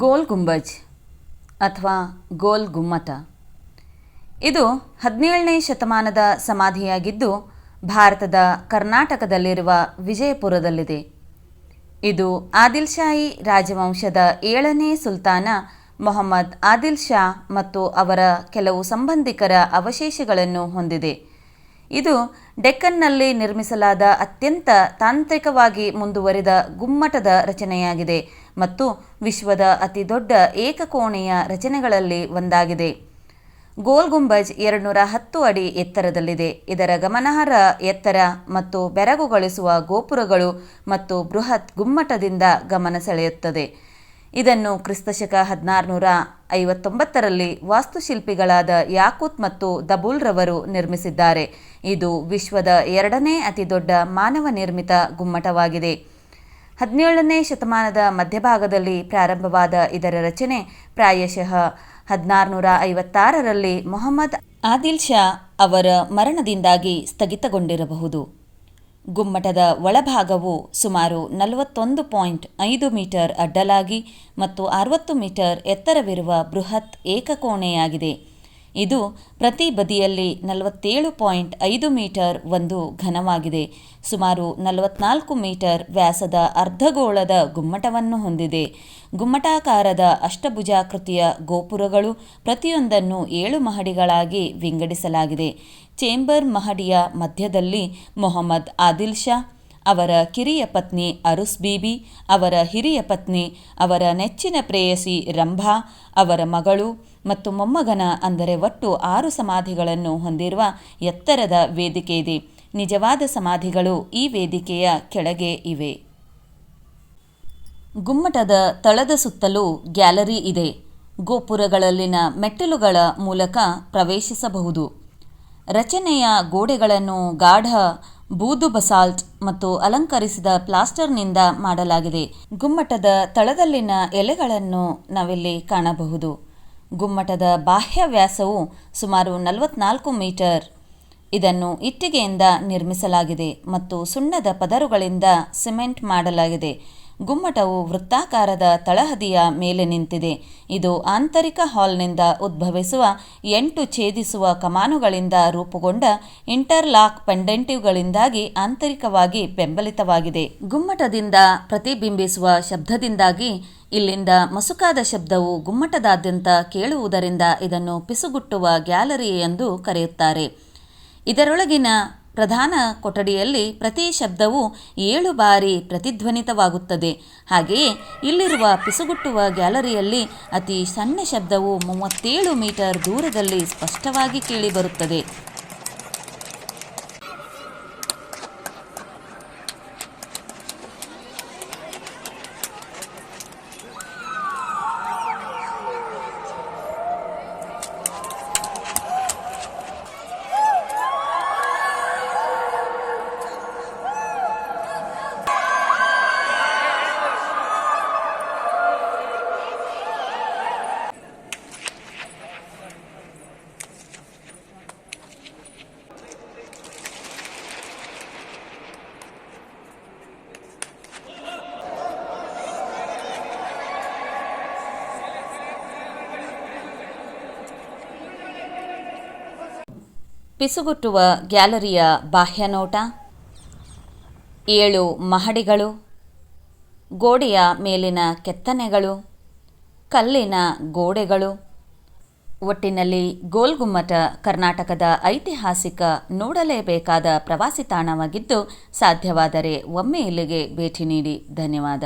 ಗೋಲ್ ಗುಂಬಜ್ ಅಥವಾ ಗೋಲ್ ಗುಮ್ಮಟ. ಇದು ಹದಿನೇಳನೇ ಶತಮಾನದ ಸಮಾಧಿಯಾಗಿದ್ದು, ಭಾರತದ ಕರ್ನಾಟಕದಲ್ಲಿರುವ ವಿಜಯಪುರದಲ್ಲಿದೆ. ಇದು ಆದಿಲ್ ಶಾಹಿ ರಾಜವಂಶದ ಏಳನೇ ಸುಲ್ತಾನ ಮೊಹಮ್ಮದ್ ಆದಿಲ್ ಶಾ ಮತ್ತು ಅವರ ಕೆಲವು ಸಂಬಂಧಿಕರ ಅವಶೇಷಗಳನ್ನು ಹೊಂದಿದೆ. ಇದು ಡೆಕ್ಕನ್ನಲ್ಲಿ ನಿರ್ಮಿಸಲಾದ ಅತ್ಯಂತ ತಾಂತ್ರಿಕವಾಗಿ ಮುಂದುವರಿದ ಗುಮ್ಮಟದ ರಚನೆಯಾಗಿದೆ. ಮತ್ತು ವಿಶ್ವದ ಅತಿದೊಡ್ಡ ಏಕಕೋಣೆಯ ರಚನೆಗಳಲ್ಲಿ ಒಂದಾಗಿದೆ. ಗೋಲ್ ಗುಂಬಜ್ ಎರಡುನೂರ ಹತ್ತು ಅಡಿ ಎತ್ತರದಲ್ಲಿದೆ. ಇದರ ಗಮನಾರ್ಹ ಎತ್ತರ ಮತ್ತು ಬೆರಗುಗೊಳಿಸುವ ಗೋಪುರಗಳು ಮತ್ತು ಬೃಹತ್ ಗುಮ್ಮಟದಿಂದ ಗಮನ ಸೆಳೆಯುತ್ತದೆ. ಇದನ್ನು ಕ್ರಿಸ್ತಶಕ ಹದಿನಾರುನೂರ ಐವತ್ತೊಂಬತ್ತರಲ್ಲಿ ವಾಸ್ತುಶಿಲ್ಪಿಗಳಾದ ಯಾಕೂತ್ ಮತ್ತು ದಬೂಲ್ರವರು ನಿರ್ಮಿಸಿದ್ದಾರೆ. ಇದು ವಿಶ್ವದ ಎರಡನೇ ಅತಿದೊಡ್ಡ ಮಾನವ ನಿರ್ಮಿತ ಗುಮ್ಮಟವಾಗಿದೆ. ಹದಿನೇಳನೇ ಶತಮಾನದ ಮಧ್ಯಭಾಗದಲ್ಲಿ ಪ್ರಾರಂಭವಾದ ಇದರ ರಚನೆ ಪ್ರಾಯಶಃ ಹದಿನಾರುನೂರ ಐವತ್ತಾರರಲ್ಲಿ ಮೊಹಮ್ಮದ್ ಆದಿಲ್ ಶಾ ಅವರ ಮರಣದಿಂದಾಗಿ ಸ್ಥಗಿತಗೊಂಡಿರಬಹುದು. ಗುಮ್ಮಟದ ಒಳಭಾಗವು ಸುಮಾರು ನಲವತ್ತೊಂದು ಪಾಯಿಂಟ್ ಐದು ಮೀಟರ್ ಅಡ್ಡಲಾಗಿ ಮತ್ತು ಅರವತ್ತು ಮೀಟರ್ ಎತ್ತರವಿರುವ ಬೃಹತ್ ಏಕಕೋಣೆಯಾಗಿದೆ. ಇದು ಪ್ರತಿ ಬದಿಯಲ್ಲಿ ನಲವತ್ತೇಳು ಪಾಯಿಂಟ್ ಐದು ಮೀಟರ್ ಒಂದು ಘನವಾಗಿದೆ. ಸುಮಾರು ನಲವತ್ನಾಲ್ಕು ಮೀಟರ್ ವ್ಯಾಸದ ಅರ್ಧಗೋಳದ ಗುಮ್ಮಟವನ್ನು ಹೊಂದಿದೆ. ಗುಮ್ಮಟಾಕಾರದ ಅಷ್ಟಭುಜಾಕೃತಿಯ ಗೋಪುರಗಳು ಪ್ರತಿಯೊಂದನ್ನು ಏಳು ಮಹಡಿಗಳಾಗಿ ವಿಂಗಡಿಸಲಾಗಿದೆ. ಚೇಂಬರ್ ಮಹಡಿಯ ಮಧ್ಯದಲ್ಲಿ ಮೊಹಮ್ಮದ್ ಆದಿಲ್ ಶಾ ಅವರ ಕಿರಿಯ ಪತ್ನಿ ಅರುಸ್ ಬೀಬಿ, ಅವರ ಹಿರಿಯ ಪತ್ನಿ, ಅವರ ನೆಚ್ಚಿನ ಪ್ರೇಯಸಿ ರಂಭಾ, ಅವರ ಮಗಳು ಮತ್ತು ಮೊಮ್ಮಗನ ಅಂದರೆ ಒಟ್ಟು ಆರು ಸಮಾಧಿಗಳನ್ನು ಹೊಂದಿರುವ ಎತ್ತರದ ವೇದಿಕೆ ಇದೆ. ನಿಜವಾದ ಸಮಾಧಿಗಳು ಈ ವೇದಿಕೆಯ ಕೆಳಗೆ ಇವೆ. ಗುಮ್ಮಟದ ತಳದ ಸುತ್ತಲೂ ಗ್ಯಾಲರಿ ಇದೆ. ಗೋಪುರಗಳಲ್ಲಿನ ಮೆಟ್ಟಿಲುಗಳ ಮೂಲಕ ಪ್ರವೇಶಿಸಬಹುದು. ರಚನೆಯ ಗೋಡೆಗಳನ್ನು ಗಾಢ ಬೂದು ಬಸಾಲ್ಟ್ ಮತ್ತು ಅಲಂಕರಿಸಿದ ಪ್ಲಾಸ್ಟರ್ನಿಂದ ಮಾಡಲಾಗಿದೆ. ಗುಮ್ಮಟದ ತಳದಲ್ಲಿನ ಎಲೆಗಳನ್ನು ನಾವಿಲ್ಲಿ ಕಾಣಬಹುದು. ಗುಮ್ಮಟದ ಬಾಹ್ಯ ವ್ಯಾಸವು ಸುಮಾರು ನಲವತ್ನಾಲ್ಕು ಮೀಟರ್. ಇದನ್ನು ಇಟ್ಟಿಗೆಯಿಂದ ನಿರ್ಮಿಸಲಾಗಿದೆ ಮತ್ತು ಸುಣ್ಣದ ಪದರುಗಳಿಂದ ಸಿಮೆಂಟ್ ಮಾಡಲಾಗಿದೆ. ಗುಮ್ಮಟವು ವೃತ್ತಾಕಾರದ ತಳಹದಿಯ ಮೇಲೆ ನಿಂತಿದೆ. ಇದು ಆಂತರಿಕ ಹಾಲ್ನಿಂದ ಉದ್ಭವಿಸುವ, ಎಂಟು ಛೇದಿಸುವ ಕಮಾನುಗಳಿಂದ ರೂಪುಗೊಂಡ ಇಂಟರ್ಲಾಕ್ ಪೆಂಡೆಂಟಿವ್ಗಳಿಂದಾಗಿ ಆಂತರಿಕವಾಗಿ ಬೆಂಬಲಿತವಾಗಿದೆ. ಗುಮ್ಮಟದಿಂದ ಪ್ರತಿಬಿಂಬಿಸುವ ಶಬ್ದದಿಂದಾಗಿ ಇಲ್ಲಿಂದ ಮಸುಕಾದ ಶಬ್ದವು ಗುಮ್ಮಟದಾದ್ಯಂತ ಕೇಳುವುದರಿಂದ ಇದನ್ನು ಪಿಸುಗುಟ್ಟುವ ಗ್ಯಾಲರಿ ಎಂದು ಕರೆಯುತ್ತಾರೆ. ಇದರೊಳಗಿನ ಪ್ರಧಾನ ಕೊಠಡಿಯಲ್ಲಿ ಪ್ರತಿ ಶಬ್ದವು ಏಳು ಬಾರಿ ಪ್ರತಿಧ್ವನಿತವಾಗುತ್ತದೆ. ಹಾಗೆಯೇ ಇಲ್ಲಿರುವ ಪಿಸುಗುಟ್ಟುವ ಗ್ಯಾಲರಿಯಲ್ಲಿ ಅತಿ ಸಣ್ಣ ಶಬ್ದವು ಮೂವತ್ತೇಳು ಮೀಟರ್ ದೂರದಲ್ಲಿ ಸ್ಪಷ್ಟವಾಗಿ ಕೇಳಿಬರುತ್ತದೆ ಪಿಸುಗುಟ್ಟುವ ಗ್ಯಾಲರಿಯ ಬಾಹ್ಯನೋಟ, ಏಳು ಮಹಡಿಗಳು, ಗೋಡೆಯ ಮೇಲಿನ ಕೆತ್ತನೆಗಳು, ಕಲ್ಲಿನ ಗೋಡೆಗಳು, ಒಟ್ಟಿನಲ್ಲಿ ಗೋಲ್ಗುಮ್ಮಟ ಕರ್ನಾಟಕದ ಐತಿಹಾಸಿಕ ನೋಡಲೇಬೇಕಾದ ಪ್ರವಾಸಿ ತಾಣವಾಗಿದ್ದು, ಸಾಧ್ಯವಾದರೆ ಒಮ್ಮೆ ಇಲ್ಲಿಗೆ ಭೇಟಿ ನೀಡಿ. ಧನ್ಯವಾದ.